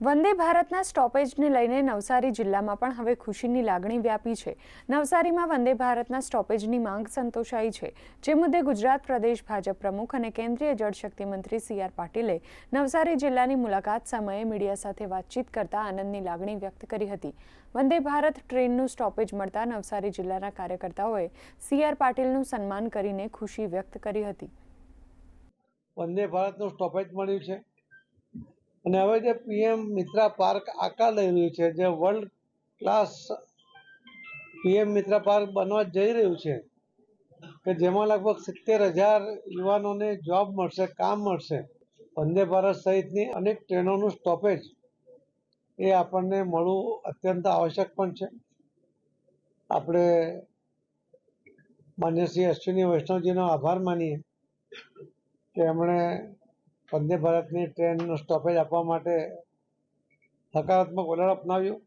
વંદે ભારતના સ્ટોપેજને લઈને નવસારી જિલ્લામાં પણ હવે ખુશીની લાગણી વ્યાપી છે. નવસારીમાં વંદે ભારતના સ્ટોપેજની માંગ સંતોષાઈ છે. જે મુદ્દે ગુજરાત પ્રદેશ ભાજપ પ્રમુખ અને કેન્દ્રીય જળશક્તિ મંત્રી સી આર પાટીલે નવસારી જિલ્લાની મુલાકાત સમયે મીડિયા સાથે વાતચીત કરતા આનંદની લાગણી વ્યક્ત કરી હતી. વંદે ભારત ટ્રેનનું સ્ટોપેજ મળતા નવસારી જિલ્લાના કાર્યકર્તાઓએ સી આર પાટીલનું સન્માન કરીને ખુશી વ્યક્ત કરી હતી. વંદે ભારતનું સ્ટોપેજ મળ્યું છે. અને હવે જે પીએમ મિત્રા પાર્ક આકાર લઈ રહ્યું છે, જે world class PM Mitra park બનવા જઈ રહ્યું છે, કે જેમાં લગભગ સિત્તેર હજાર યુવાનોને જોબ મળશે, કામ મળશે. વંદે ભારત સહિતની અનેક ટ્રેનોનું સ્ટોપેજ એ આપણને મળવું અત્યંત આવશ્યક પણ છે. આપણે માન્ય શ્રી અશ્વિની વૈષ્ણવજીનો આભાર માનીએ કે એમણે વંદે ભારતની ટ્રેનનું સ્ટોપેજ આપવા માટે હકારાત્મક વલણ અપનાવ્યું.